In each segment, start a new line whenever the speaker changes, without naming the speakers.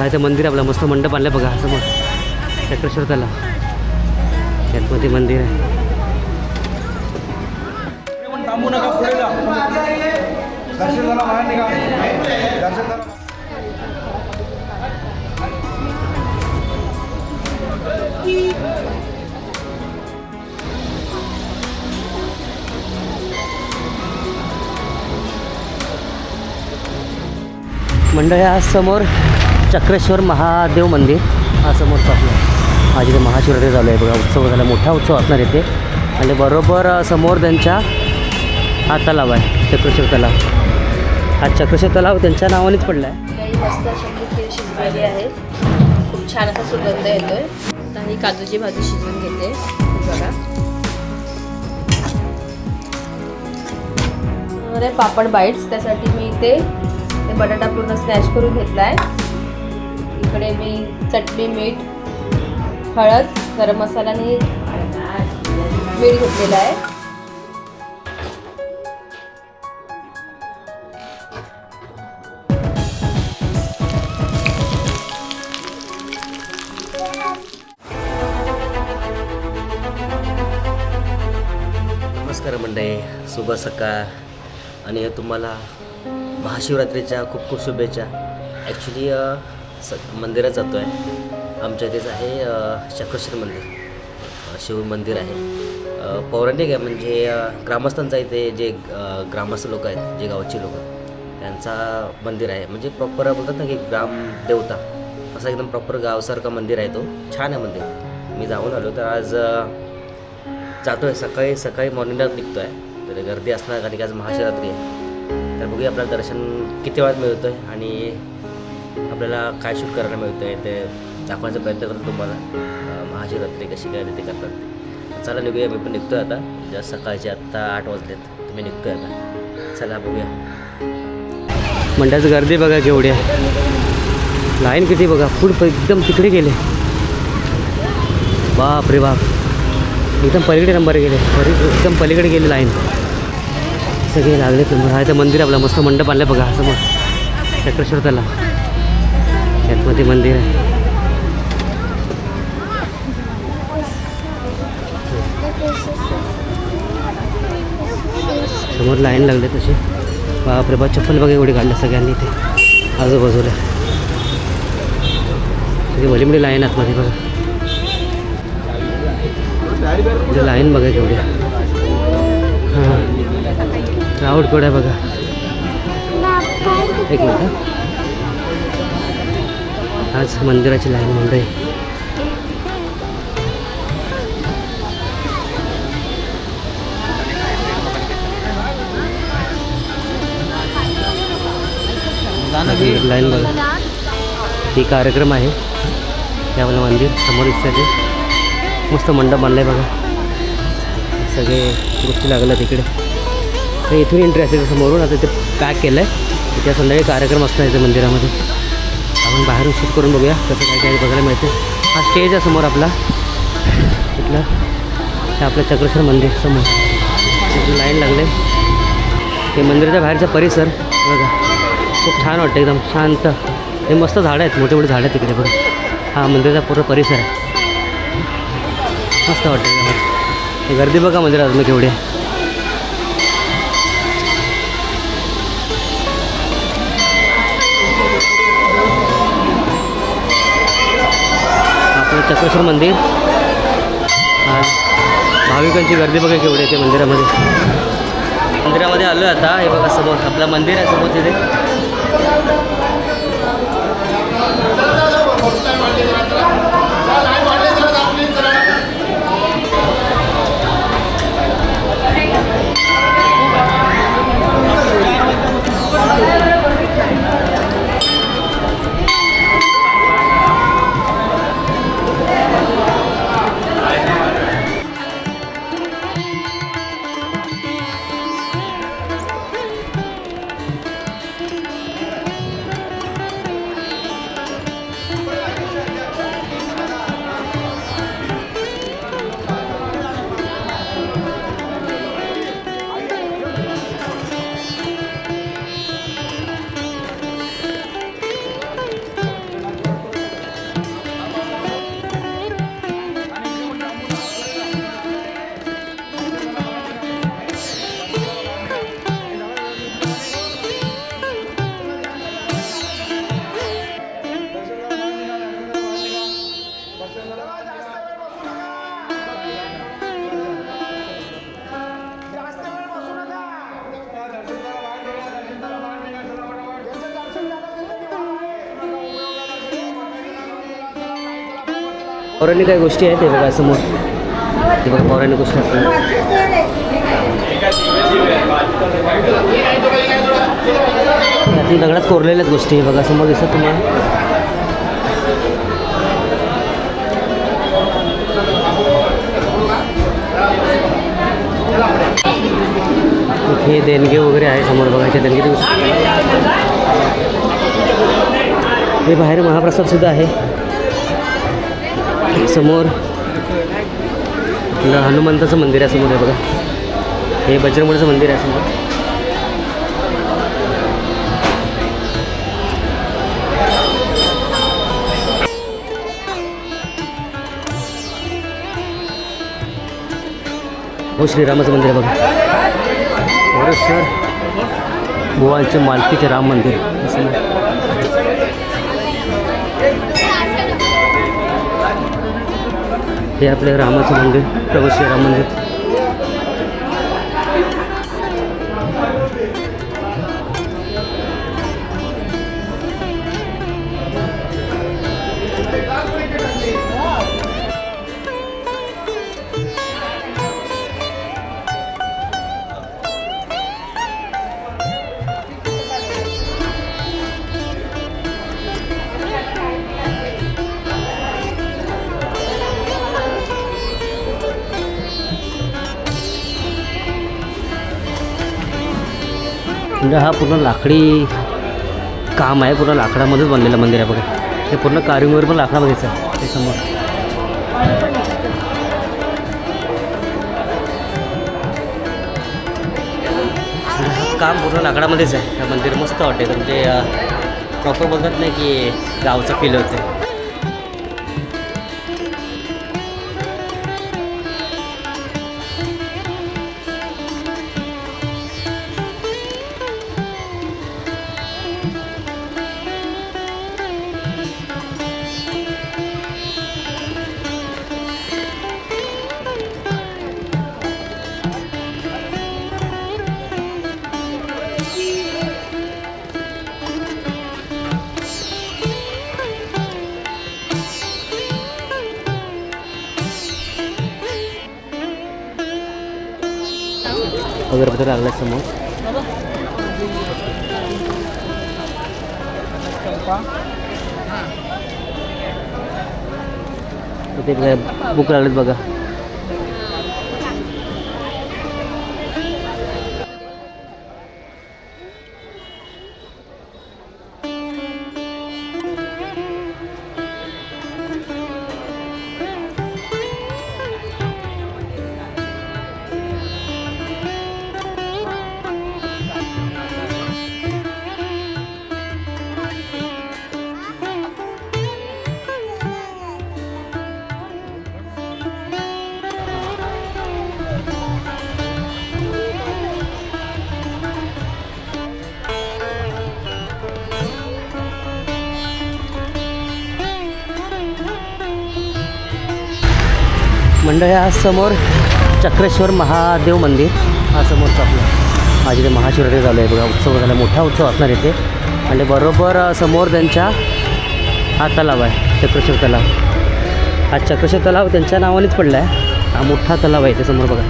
देवाचं मंदिर आपलं मस्त मंडप आणलं बघा समोर. मग चक्रेश्वर त्याला. गणपती मंदिर आहे. मंडळ्या समोर चक्रेश्वर महादेव मंदिर हा समोरचं आपलं. आज इथे महाशिवरात्री चालू आहे बघा उत्सव झाला मोठा उत्सव असणार इथे. आणि बरोबर समोर त्यांच्या हा तलाव आहे चक्रेश्वर तलाव. हा चक्रेश्वर तलाव त्यांच्या नावानेच पडला आहे
मस्त शिजलेली आहे खूप छान असा सुगंध येतोय. आता ही काजूची भाजी शिजवून घेते. बघा. अरे पापड बाईट्स त्यासाठी मी इथे ते बटाटा पूर्ण स्नॅच करून घेतला आहे इकडे मी चटणी मीठ हळद गरम मसाला आणि मीठ घेतलेलं आहे.
नमस्कार मंडळी शुभ सकाळ. आणि तुम्हाला महाशिवरात्रीच्या खूप खूप शुभेच्छा. ॲक्च्युली स मंदिरात जातो आहे आमच्या इथेच आहे अ, चक्रेश्वर मंदिर. शिव मंदिर आहे. पौराणिक आहे म्हणजे ग्रामस्थांचा इथे जे ग्रामस्थ लोक आहेत जे गावचे लोक त्यांचा मंदिर आहे. म्हणजे प्रॉपर बोलतात ना की ग्रामदेवता असं एकदम प्रॉपर गावसारखं मंदिर आहे तो. छान आहे मंदिर. मी जाऊन आलो तर आज जातो आहे सकाळी सकाळी मॉर्निंगला निघतो आहे तर गर्दी असणार कारण की आज महाशिवरात्री आहे. तर बघूया आपल्याला दर्शन किती वेळात मिळतं आहे आणि आपल्याला काय शूट करायला मिळतं आहे ते दाखवण्याचा प्रयत्न करतो तुम्हाला. महाशिवरात्री कशी काय ते करतात चला निघूया मी पण निघतो आहे आता. ज्या सकाळचे आत्ता आठ वाजलेत तुम्ही निघतो आहे आता. चला बघूया. मंडळाचं गर्दी बघा केवढी आहे. लाईन किती बघा फूड एकदम तिकडे गेले. बाप रे बाप. एकदम पलीकडे नंबर गेले. परी एकदम पलीकडे गेले लाईन. सगळे लागले नंबर आहे तर मंदिर आपलं मस्त मंडप आणलं बघा असं मग चक्रेश्वर त्याला यातमध्ये मंदिर आहे. समोर लाईन लागले तशी. बापरे बा चप्पल बघा एवढी काढल्या सगळ्यांनी इथे. आजूबाजूला. सगळी मोठी लाईन आतमध्ये बघा. इथे लाईन बघा केवढी. हां. क्राऊड केवढा आहे बघा. एक मिनिट आज मंदिराची लाईन मंडळी लाईन बघा. ही कार्यक्रम आहे. हे मंदिर समोर दिसते ते मस्त मंडप बांधलं आहे बघा. सगळे गोष्टी लागल्या तिकडे तर इथून एंट्री असायचं समोरून. आता ते पॅक केलं आहे त्या संध्याकाळी कार्यक्रम असणार इथे मंदिरामध्ये. आपण बाहेरून शूट करून बघूया कसं काय काय बघायला मिळते. हा स्टेज आहे समोर आपला. इथलं. हे आपलं चक्रेश्वर मंदिर समोर. तिथून लाईन लागले हे मंदिराच्या बाहेरचा परिसर बघा. खूप छान वाटतं एकदम. शांत. हे मस्त झाडं आहेत. मोठे मोठे झाडं आहेत तिकडे बघा. हा मंदिराचा पूर्ण परिसर आहे. मस्त वाटतं एकदम. हे गर्दी बघा मंदिरात मग केवढी चक्रेश्वर मंदिर. आज भाविकांची गर्दी बघा केवढी येते ते मंदिरामध्ये. मंदिरामध्ये आलो आहे आता. हे बघा समोर आपलं मंदिर आहे समोर तिथे. पौराणिक काही गोष्टी आहेत ते बघा समोर. ते बघा पौराणिक गोष्टी यातून दगडात कोरलेल्याच गोष्टी आहे बघा समोर दिसत तुम्हाला. इथे देणगे वगैरे आहे समोर बघा देणगे हे बाहेर महाप्रसाद सुद्धा आहे. समोर आपलं हनुमंताचं मंदिर आहे समोर आहे बघा. हे बजरंगचं मंदिर आहे समोर. हो श्रीरामाचं मंदिर आहे बघा. सर गोवाचं मालकीचे राम मंदिर असं हे आपले रामाचं मंदिर प्रभू श्रीराम मंदिर. म्हणजे हा पूर्ण लाकडी काम आहे पूर्ण लाकडामध्येच बनलेलं मंदिर आहे बघा. हे पूर्ण कारिंगवर पण लाकडामध्येच आहे ते समोर. काम पूर्ण लाकडामध्येच आहे. हे मंदिर मस्त वाटते म्हणजे प्रॉपर बोलतात नाही की गावचं फील होते अगरबत्ती लागल्या समोर इथे काय बुक लागलेत बघा मंडळी आज समोर चक्रेश्वर महादेव मंदिर. हा समोरचं आपलं आज इथे महाशिवरात्री झालं आहे बघा उत्सव झाला मोठा उत्सव असणार इथे. आणि बरोबर समोर त्यांच्या हा तलाव आहे चक्रेश्वर तलाव. हा चक्रेश्वर तलाव त्यांच्या नावानेच पडला आहे हा मोठा तलाव आहे इथे समोर बघा.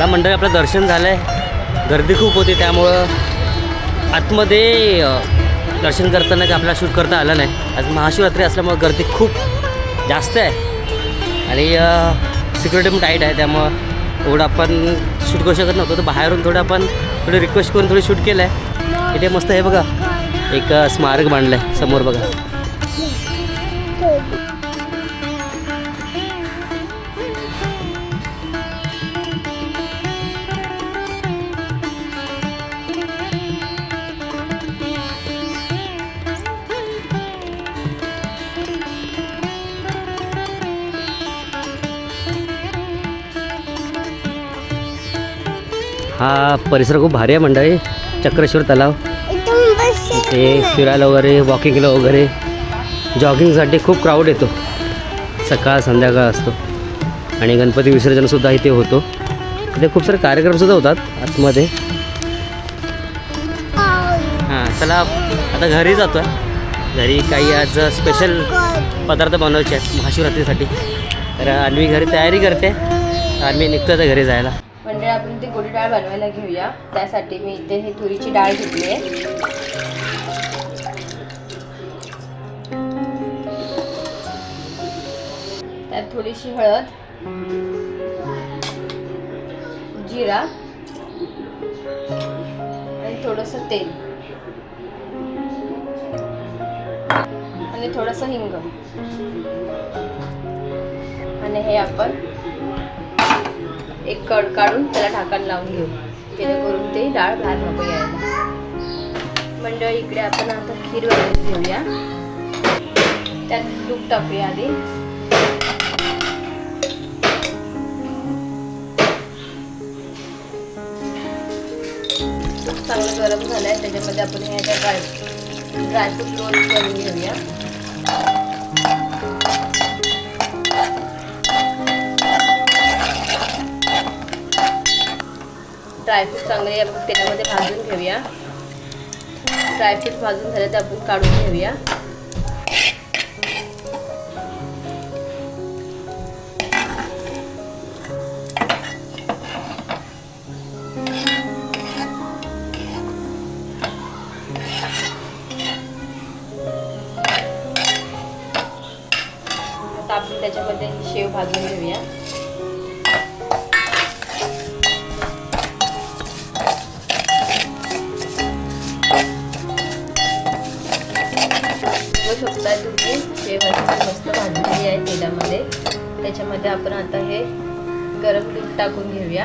चला मंडळी आपलं दर्शन झालं आहे गर्दी खूप होती त्यामुळं आतमध्ये दर्शन करताना की आपल्याला शूट करता आलं नाही. आज महाशिवरात्री असल्यामुळं गर्दी खूप जास्त आहे. आणि सिक्युरिटी पण टाईट आहे त्यामुळं एवढं आपण शूट करू शकत नव्हतो. तर बाहेरून थोडं आपण थोडी रिक्वेस्ट करून थोडी शूट केलं आहे इथे मस्त आहे बघा एक स्मारक बांधलं आहे समोर बघा. हा परिसर खूप भारी आहे मंडळी. चक्रेश्वर तलाव. इथे फिरायला वगैरे वॉकिंगला वगैरे. जॉगिंगसाठी खूप क्राऊड येतो. सकाळ संध्याकाळ असतो. आणि गणपती विसर्जनसुद्धा इथे होतो. इथे खूप सारे कार्यक्रमसुद्धा होतात आतमध्ये. हां चला आता घरी जातो आहे घरी काही आज स्पेशल पदार्थ बनवायचे आहेत महाशिवरात्रीसाठी. तर अन्वी घरी तयारी करते. आम्ही निघतो आता घरी जायला.
आपण ती गोडी डाळ बनवायला घेऊया. त्यासाठी मी इथे ही तुरीची डाळ घेतली आहे. त्यात थोडीशी हळद जिरा आणि थोडस तेल. आणि थोडस हिंग. आणि हे आपण एक कड काढून त्याला ढाकण लावून घेऊ. जेणेकरून ते डाळ बाहेर नको यायला. मंडळ इकडे आपण आता खीर बनवून घेऊया. त्यात तूप टाकूया आधी. चांगलं गरम झालं आहे त्याच्यामध्ये आपण हे आता ड्राय ड्रायफ्रूट रोल करून घेऊया. ड्रायफ्रूट चांगले आपण तेलामध्ये भाजून घेऊया. ड्रायफ्रूट भाजून झाले ते आपण काढून घेऊया. आहे तेलामध्ये त्याच्यामध्ये आपण आता हे गरम दूध टाकून घेऊया.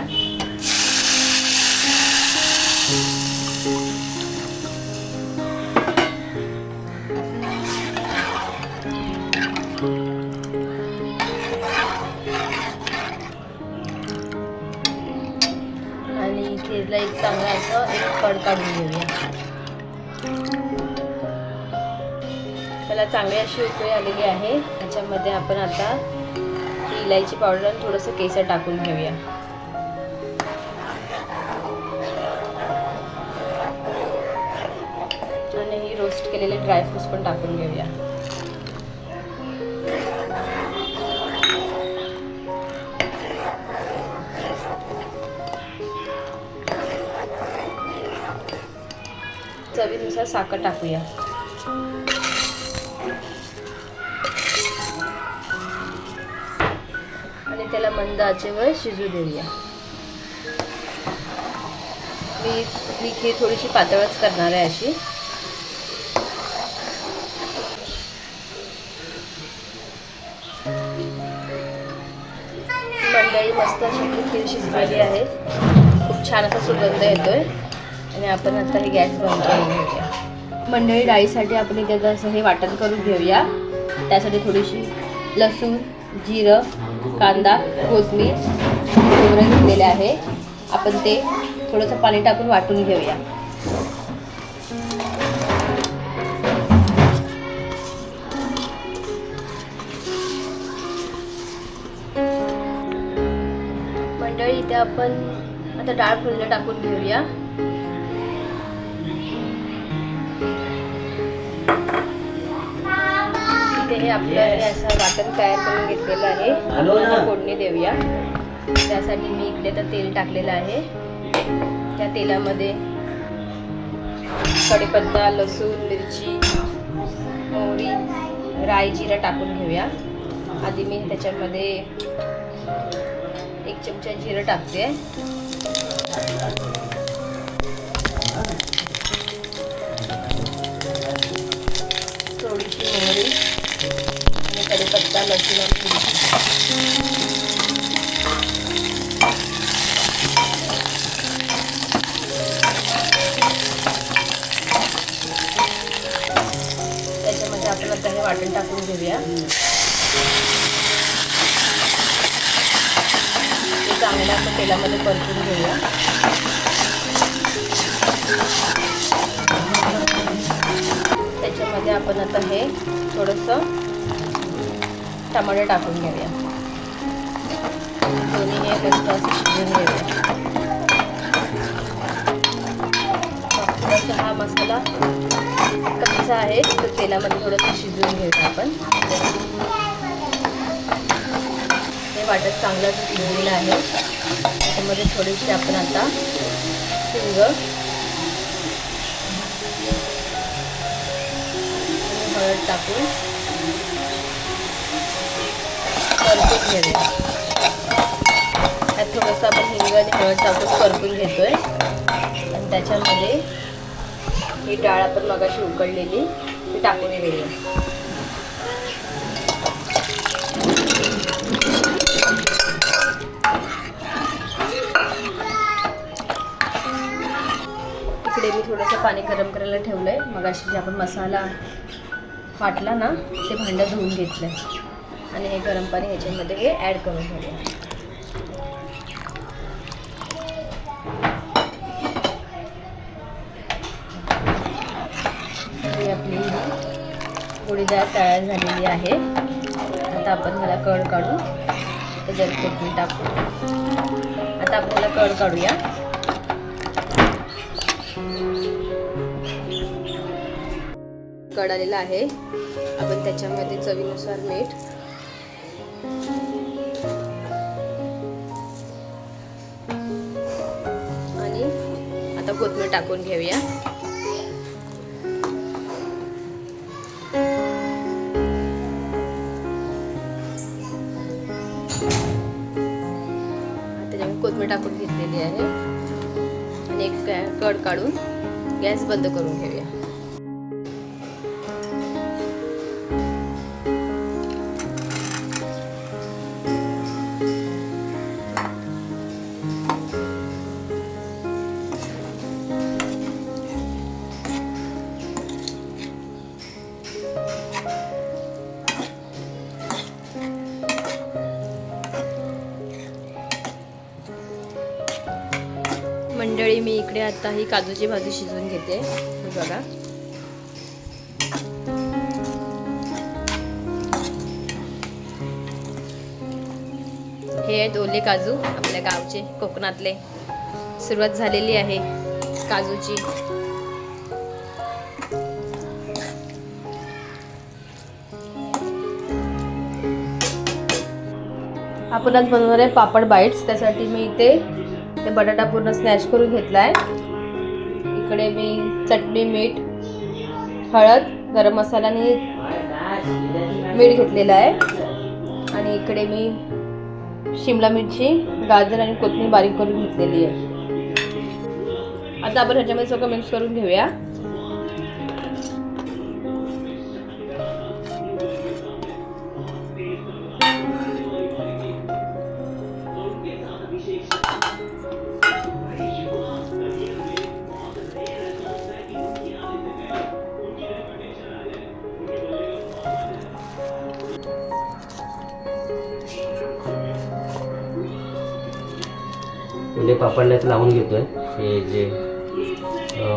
चांगली अशी उकळी आलेली आहे. त्याच्यामध्ये आपण आता इलायची पावडर आणि थोडंसं केसर टाकून घेऊया. आणि ही रोस्ट केलेले ड्रायफ्रूट्स पण टाकून घेऊया. चवीनुसार साखर टाकूया. मंद आचेवर शिजू देऊया. मी मी खीर थोडीशी पातळच करणार आहे अशी. मंडळी मस्त अशी खीर शिजलेली आहे. खूप छान असा सुगंध येतोय. आणि आपण आता हे गॅस बंद करून घेऊया. मंडळी डाळीसाठी आपण इथे असं हे वाटण करून घेऊया. त्यासाठी थोडीशी लसूण जिरं कांदा कोथमीर खोबरं घेतलेले आहे. आपण ते थोडंसं पाणी टाकून वाटून घेऊया. मंडळी इथे आपण आता डाळ फुलणं टाकून घेऊया. इथे हे आपलं हे असं वाटण तयार करून घेतलेलं आहे. आपण फोडणी देऊया. त्यासाठी मी इकडे तर तेल टाकलेलं आहे. त्या तेलामध्ये कढीपत्ता लसूण मिरची मोहरी राई जिरा टाकून घेऊया. आधी मी त्याच्यामध्ये एक चमचा जिरं टाकते. लसूण आणि त्याच्यामध्ये आपण आता हे वाटण टाकून घेऊया. ते चांगलं आपण तेलामध्ये परतून घेऊया. त्याच्यामध्ये आपण आता हे थोडंसं टमाटर टाकून घेऊया. दोन्ही हे मस्त असं शिजवून घेऊया. हा मसाला कच्चा आहे तर तेलामध्ये थोडंसं शिजवून घेऊया आपण. हे वाटत चांगलं शिजलेलं आहे. त्याच्यामध्ये थोडीशी आपण आता हिंग हळद टाकून परतून त्यात थोडंसं आपण हिंग आणि हळद टाकून परतून घेतोय. आणि त्याच्यामध्ये ही डाळ आपण मगाशी उकडलेली ती टाकून घेऊया. इकडे मी थोडंसं पाणी गरम करायला ठेवलं आहे मग अशी जे आपण मसाला वाटला ना ते भांडं धुवून घेतलं आहे आणि हे गरम पाणी ह्याच्यामध्ये हे ॲड करून घेऊया आपली गोडी तयार झालेली आहे. आता आपण मला कड काढू त्याच्यात कोथमी टाकू. आता आपण मला कड काढूया. कड आलेला आहे. आपण त्याच्यामध्ये चवीनुसार मीठ टाकून घेऊया. त्याच्यामध्ये कोथिंबीर टाकून घेतलेली आहे आणि एक कड काढून गॅस बंद करून घेऊया. आता ही काजूची भाजी शिजवून घेते. बघा. हे आहेत ओले काजू आपल्या गावचे कोकणातले. सुरुवात झालेली आहे काजूची. आपण आज बनवणार आहे पापड बाईट्स. त्यासाठी मी इथे ते बटाटा पूर्ण स्नॅच करून घेतला आहे इकडे मी चटणी मीठ हळद गरम मसाला आणि मीठ घेतलेलं आहे. आणि इकडे मी शिमला मिरची गाजर आणि कोथिंबीर बारीक करून घेतलेली आहे. आता आपण ह्याच्यामध्ये सगळं मिक्स करून घेऊया.
म्हणजे पापडल्यात लावून घेतोय. हे जे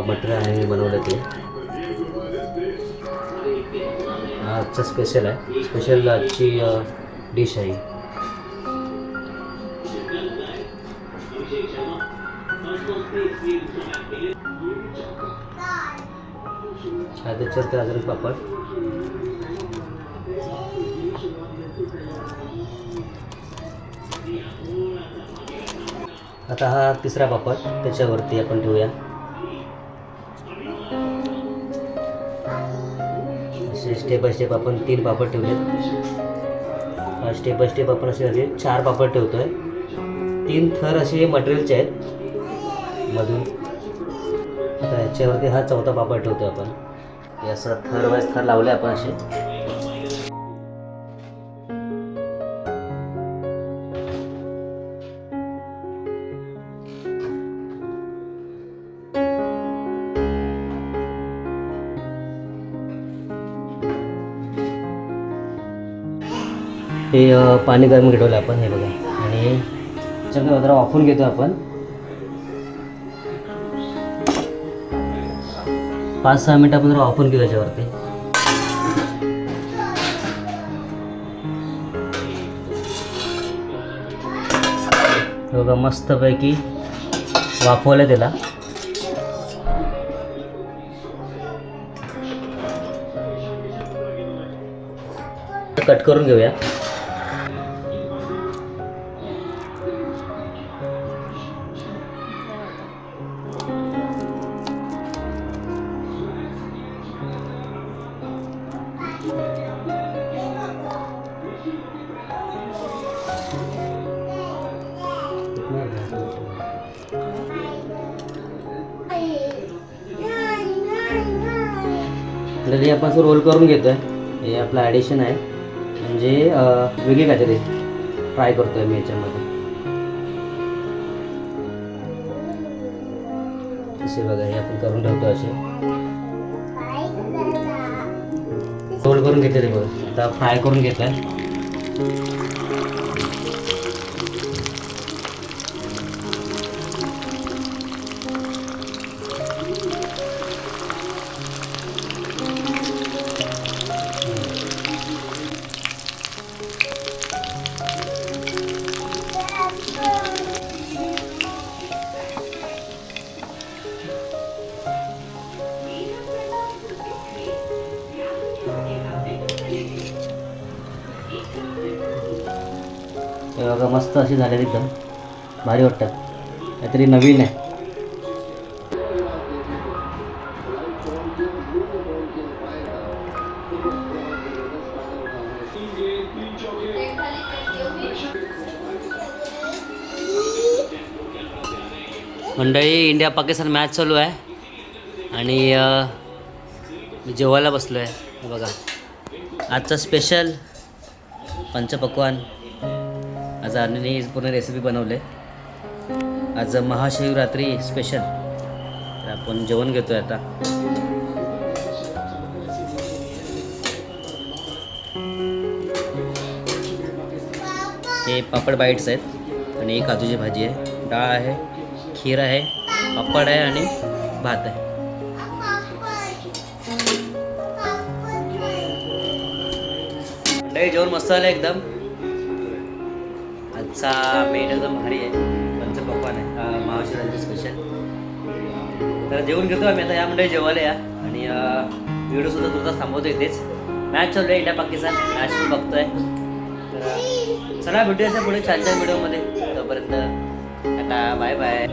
मटर आहे मी बनवलं ते. आजचं आजचा स्पेशल आहे. स्पेशल आजची डिश आहे. हा त्याच्यावर अजून पापड. आता हा तिसरा पापड त्याच्यावरती आपण ठेवूया. असे स्टेप बाय स्टेप आपण तीन पापड ठेवलेत. स्टेप बाय स्टेप आपण असे असे चार पापड ठेवतोय. तीन थर असे मटेरियलचे आहेत मधून. आता याच्यावरती हा चौथा पापड ठेवतोय आपण. हे असं थर वाईज थर लावले आपण असे. ते पाणी गरम घेतवलं आपण हे बघा. आणि त्याच्यामध्ये जरा वाफून घेतो आपण. पाच सहा मिनटं आपण वापरून घेऊ त्याच्यावरती बघा मस्तपैकी वाफवलं त्याला. कट करून घेऊया. असं रोल करून घेतो आहे हे आपलं ॲडिशन आहे. म्हणजे वेगळी काहीतरी ट्राय करतोय मी याच्यामध्ये. असे बघा हे आपण करून ठेवतो असे. रोल करून घेतले ते बघा. आता फ्राय करून घेत आहे हे बघा मस्त असे झाले एकदम. भारी वाटतात काहीतरी नवीन आहे. मंडळी इंडिया पाकिस्तान मॅच चालू आहे. आणि मी जेवायला बसलो आहे हे बघा. आजचा स्पेशल पंचपक्वान. आज पूर्ण रेसिपी बनवले. आज महाशिवरात्री स्पेशल तर आपण जेवण घेतोय आता. हे पापड बाईट्स आहेत आणि एक काजूची भाजी आहे. डाळ आहे खीर आहे पापड आहे आणि भात आहे. जेवण मस्त आलं एकदम. आमचा मेन जो भारी आहे पप्पा आहे महाशिवरात्री स्पेशल तर जेवण घेतो आम्ही आता या मंडळी जेवायला या. आणि व्हिडिओ सुद्धा तुझा थांबवतो इथेच. मॅच चालू आहे इंडिया पाकिस्तान. मॅच पण बघतोय. तर चला भेटूया पुढे छान छान व्हिडिओमध्ये तोपर्यंत आता बाय बाय